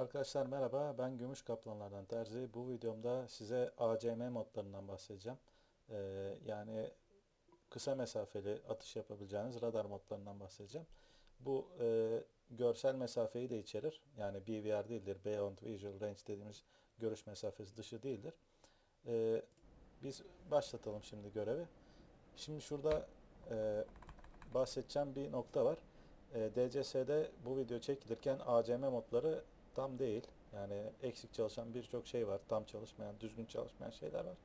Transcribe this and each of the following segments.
Arkadaşlar merhaba ben Gümüş Kaplanlardan Terzi. Bu videomda size ACM modlarından bahsedeceğim. Ee, yani kısa mesafeli atış yapabileceğiniz radar modlarından bahsedeceğim. Bu e, görsel mesafeyi de içerir. Yani BVR değildir. Beyond Visual Range dediğimiz görüş mesafesi dışı değildir. Ee, biz başlatalım şimdi görevi. Şimdi şurada e, bahsedeceğim bir nokta var. E, DCS'de bu video çekilirken ACM modları tam değil. Yani eksik çalışan birçok şey var. Tam çalışmayan, düzgün çalışmayan şeyler var.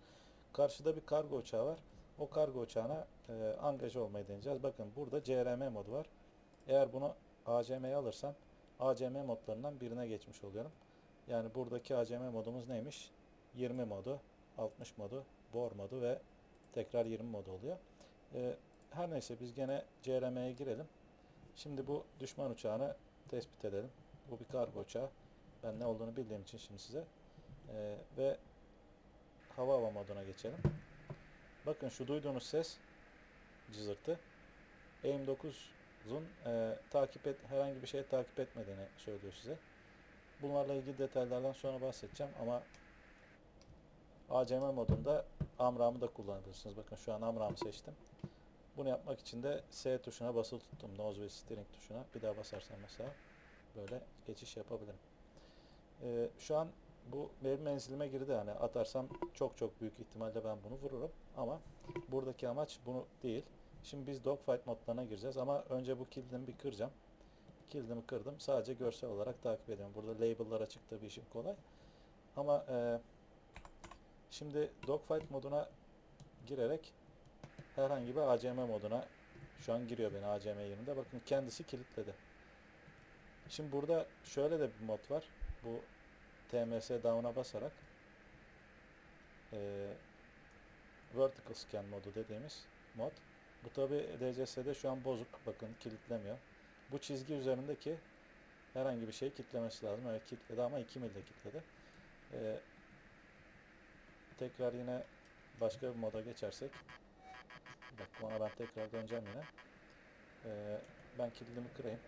Karşıda bir kargo uçağı var. O kargo uçağına e, angaja olmayı deneyeceğiz. Bakın burada CRM modu var. Eğer bunu ACM'ye alırsam ACM modlarından birine geçmiş oluyorum. Yani buradaki ACM modumuz neymiş? 20 modu, 60 modu, bor modu ve tekrar 20 modu oluyor. E, her neyse biz gene CRM'ye girelim. Şimdi bu düşman uçağını tespit edelim. Bu bir kargo uçağı. Ben ne olduğunu bildiğim için şimdi size. Ee, ve hava hava moduna geçelim. Bakın şu duyduğunuz ses cızırtı. AIM-9'un e, takip et, herhangi bir şey takip etmediğini söylüyor size. Bunlarla ilgili detaylardan sonra bahsedeceğim ama ACM modunda Amram'ı da kullanabilirsiniz. Bakın şu an Amram'ı seçtim. Bunu yapmak için de S tuşuna basılı tuttum. Nose ve steering tuşuna. Bir daha basarsam mesela böyle geçiş yapabilirim. Ee, şu an bu benim menzilime girdi. Yani atarsam çok çok büyük ihtimalle ben bunu vururum. Ama buradaki amaç bunu değil. Şimdi biz dogfight modlarına gireceğiz ama önce bu kilidimi bir kıracağım. Kilidimi kırdım. Sadece görsel olarak takip ediyorum. Burada label'lar açık tabii işim kolay. Ama e, şimdi dogfight moduna girerek herhangi bir ACM moduna şu an giriyor beni ACM 20'de. Bakın kendisi kilitledi. Şimdi burada şöyle de bir mod var. Bu TMS down'a basarak e, vertical scan modu dediğimiz mod. Bu tabi DCS'de şu an bozuk. Bakın kilitlemiyor. Bu çizgi üzerindeki herhangi bir şey kilitlemesi lazım. Evet kilitledi ama 2 milde kilitledi. E, tekrar yine başka bir moda geçersek Bak ona ben tekrar döneceğim yine. Ee, ben kilidimi kırayım.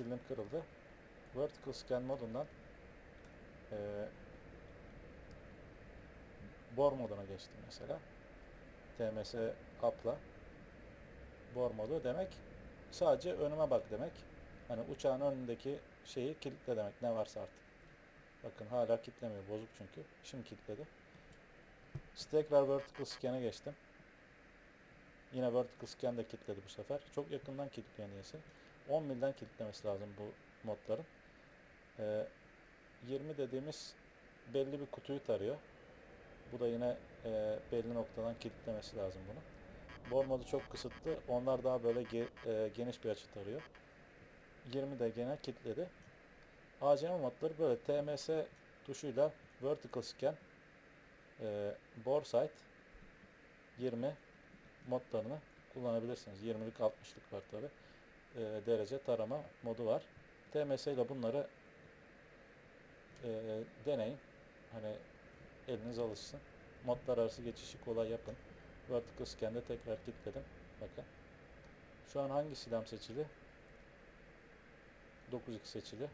Kilidim kırıldı. Vertical scan modundan e, bor moduna geçtim mesela. TMS up'la bor modu demek sadece önüme bak demek. Hani uçağın önündeki şeyi kilitle demek ne varsa artık. Bakın hala kilitlemiyor bozuk çünkü. Şimdi kilitledi. Tekrar vertical scan'e geçtim. Yine vertical scan de kilitledi bu sefer. Çok yakından kilitliyor. 10 milden kilitlemesi lazım bu modların. Ee, 20 dediğimiz belli bir kutuyu tarıyor. Bu da yine e, belli noktadan kilitlemesi lazım bunu. Bor modu çok kısıtlı. Onlar daha böyle ge, e, geniş bir açı tarıyor. 20 de gene kilitledi. ACM modları böyle TMS tuşuyla vertical scan e, bore sight 20 modlarını kullanabilirsiniz. 20'lik 60'lık var tabi. E, derece tarama modu var. TMS ile bunları e, deneyin. Hani eliniz alışsın. Modlar arası geçişi kolay yapın. Vertical scan'de tekrar kilitledim. Bakın. Şu an hangi silahım seçili? 9x seçili.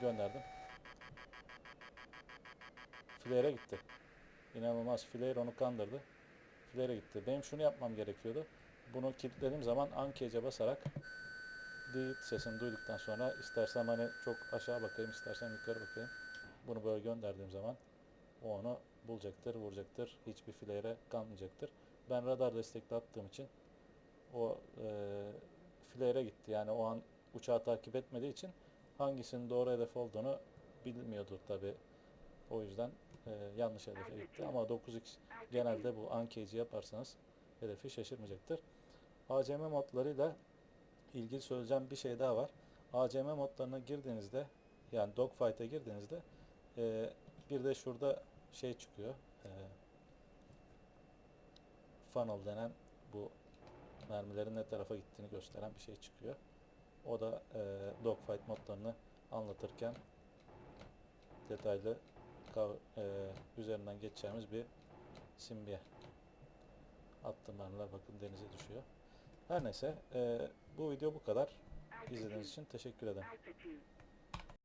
Gönderdim. Flare'e gitti. İnanılmaz. Flare onu kandırdı. Flare'e gitti. Benim şunu yapmam gerekiyordu. Bunu kilitlediğim zaman Ancage'e basarak Delete sesini duyduktan sonra istersem hani çok aşağı bakayım, istersem yukarı bakayım. Bunu böyle gönderdiğim zaman o onu bulacaktır, vuracaktır. Hiçbir flare'e kalmayacaktır. Ben radar destekli attığım için o e, flare'e gitti. Yani o an uçağı takip etmediği için hangisinin doğru hedef olduğunu bilmiyordur tabi. O yüzden e, yanlış hedefe gitti. Ama 9x genelde bu Ancage'i yaparsanız hedefi şaşırmayacaktır. ACM modlarıyla ilgili söyleyeceğim bir şey daha var. ACM modlarına girdiğinizde yani dogfight'e girdiğinizde e, bir de şurada şey çıkıyor. E, funnel denen bu mermilerin ne tarafa gittiğini gösteren bir şey çıkıyor. O da e, dogfight modlarını anlatırken detaylı e, üzerinden geçeceğimiz bir simge. Attığım mermiler bakın denize düşüyor. Her neyse e, bu video bu kadar. İzlediğiniz için teşekkür ederim.